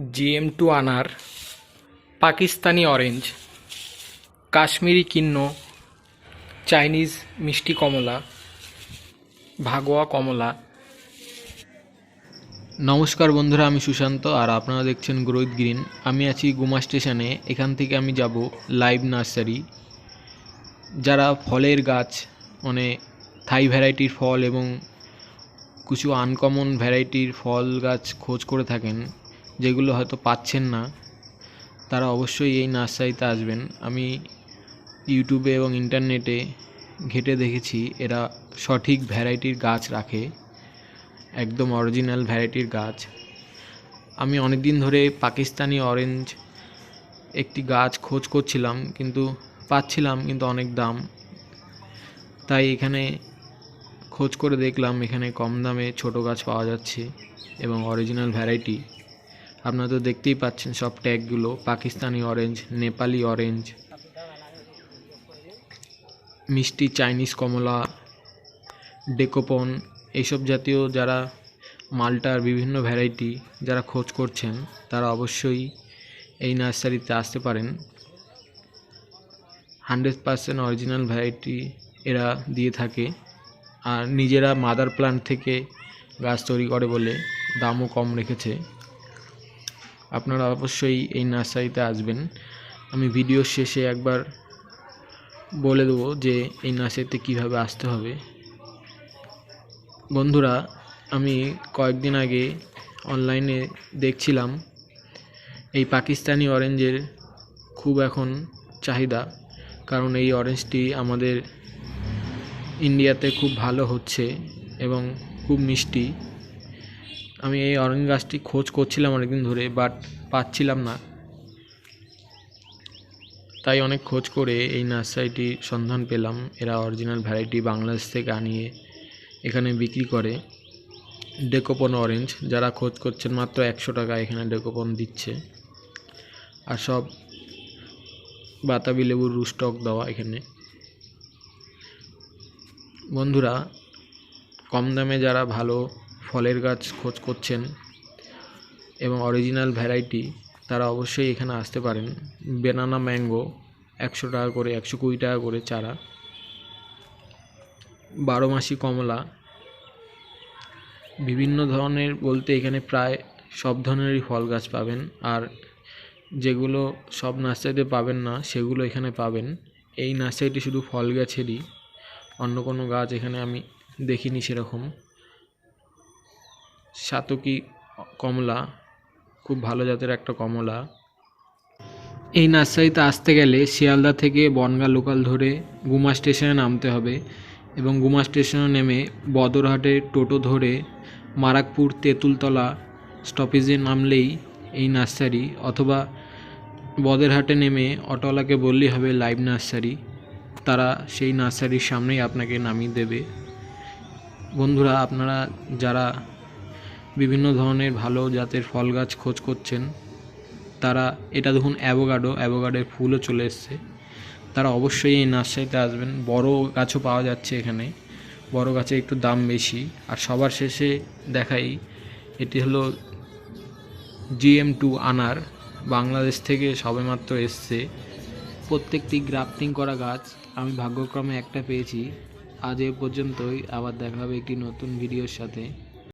GM টু আনার, Pakistani orange, Kashmiri কিন্ন চাইনিজ মিষ্টি কমলা, ভাগোয়া কমলা। নমস্কার বন্ধুরা, আমি সুশান্ত আর আপনারা দেখছেন গ্রোথ গ্রিন। আমি আছি গুমা স্টেশনে, এখান থেকে আমি যাব লাইভ নার্সারি। যারা ফলের গাছ মানে থাই ভ্যারাইটির ফল এবং কিছু আনকমন ভ্যারাইটির ফল গাছ খোঁজ করে থাকেন যেগুলো হয়তো পাচ্ছেন না, তারা অবশ্যই এই নার্সারিতে আসবেন। আমি ইউটিউবে এবং ইন্টারনেটে ঘেটে দেখেছি, এরা সঠিক ভ্যারাইটির গাছ রাখে, একদম অরিজিনাল ভ্যারাইটির গাছ। আমি অনেক দিন ধরে পাকিস্তানি অরেঞ্জ একটি গাছ খোঁজ করছিলাম, কিন্তু পাচ্ছিলাম, কিন্তু অনেক দাম। তাই এখানে খোঁজ করে দেখলাম, এখানে কম দামে ছোট গাছ পাওয়া যাচ্ছে এবং অরিজিনাল ভ্যারাইটি। আপনারা তো দেখতেই পাচ্ছেন সব ট্যাগগুলো, পাকিস্তানি অরেঞ্জ নেপালি অরেঞ্জ মিষ্টি চাইনিজ কমলা, ডেকোপন এইসব জাতীয় যারা মালটার বিভিন্ন ভ্যারাইটি যারা খোঁজ করছেন, তারা অবশ্যই এই নার্সারিতে আসতে পারেন। হান্ড্রেড পার্সেন্ট অরিজিনাল ভ্যারাইটি এরা দিয়ে থাকে। আর নিজেরা মাদার প্লান্ট থেকে গাছ তৈরি করে বলে দামও কম রেখেছে। আপনারা অবশ্যই এই নার্সারিতে আসবেন। আমি ভিডিও শেষে একবার বলে দেবো যে এই নার্সারিতে কীভাবে আসতে হবে। বন্ধুরা, আমি কয়েকদিন আগে অনলাইনে দেখছিলাম, এই পাকিস্তানি অরেঞ্জের খুব এখন চাহিদা। কারণ এই অরেঞ্জটি আমাদের ইন্ডিয়াতে খুব ভালো হচ্ছে এবং খুব মিষ্টি। আমি এই অরেঞ্জ গাছটি খোঁজ করছিলাম অনেকদিন ধরে বাট পাচ্ছিলাম না। তাই অনেক খোঁজ করে এই নার্সারিটির সন্ধান পেলাম। এরা অরিজিনাল ভ্যারাইটি বাংলাদেশ থেকে আনিয়ে এখানে বিক্রি করে। ডেকোপন অরেঞ্জ যারা খোঁজ করছেন মাত্র একশো টাকা এখানে ডেকোপন দিচ্ছে। আর সব বাতাবি লেবুর রুস্টক দেওয়া এখানে। বন্ধুরা, কম দামে যারা ভালো ফলের গাছ খোঁজ করছেন এবং অরিজিনাল ভ্যারাইটি, তারা অবশ্যই এখানে আসতে পারেন। বেনানা ম্যাঙ্গো, একশো টাকা করে, একশো কুড়ি টাকা করে চারা। বারো মাসি কমলা। বিভিন্ন ধরনের বলতে এখানে প্রায় সব ধরনেরই ফল গাছ পাবেন। আর যেগুলো সব নার্সারিতে পাবেন না, সেগুলো এখানে পাবেন। এই নার্সারিটি শুধু ফল গাছেরই, অন্য কোনো গাছ এখানে আমি দেখিনি সেরকম। সাতকি কমলা, খুব ভালো জাতের একটা কমলা। এই নার্সারিতে আসতে গেলে শিয়ালদা থেকে বনগা লোকাল ধরে গুমা স্টেশনে নামতে হবে এবং গুমা স্টেশনে নেমে বদরহাটে টোটো ধরে মারাকপুর তেঁতুলতলা স্টপেজে নামলেই এই নার্সারি অথবা বদেরহাটে নেমে অটোওয়ালাকে বললেই হবে লাইভ নার্সারি। তারা সেই নার্সারির সামনেই আপনাকে নামিয়ে দেবে। বন্ধুরা, আপনারা যারা বিভিন্ন ধরনের ভালো জাতের ফল গাছ খোঁজ করছেন। তারা, এটা দেখুন অ্যাভোগাডো, অ্যাভোগাডোর ফুলও চলে এসছে। তারা অবশ্যই এই নার্সারিতে আসবেন। বড় গাছও পাওয়া যাচ্ছে এখানে। বড় গাছে একটু দাম বেশি। আর সবার শেষে দেখাই, এটি হলো জিএম টু আনার, বাংলাদেশ থেকে সবেমাত্র এসছে। প্রত্যেকটি গ্রাফটিং করা গাছ, আমি ভাগ্যক্রমে একটা পেয়েছি। আজ এ পর্যন্তই। আবার দেখা হবে একটি নতুন ভিডিওর সাথে।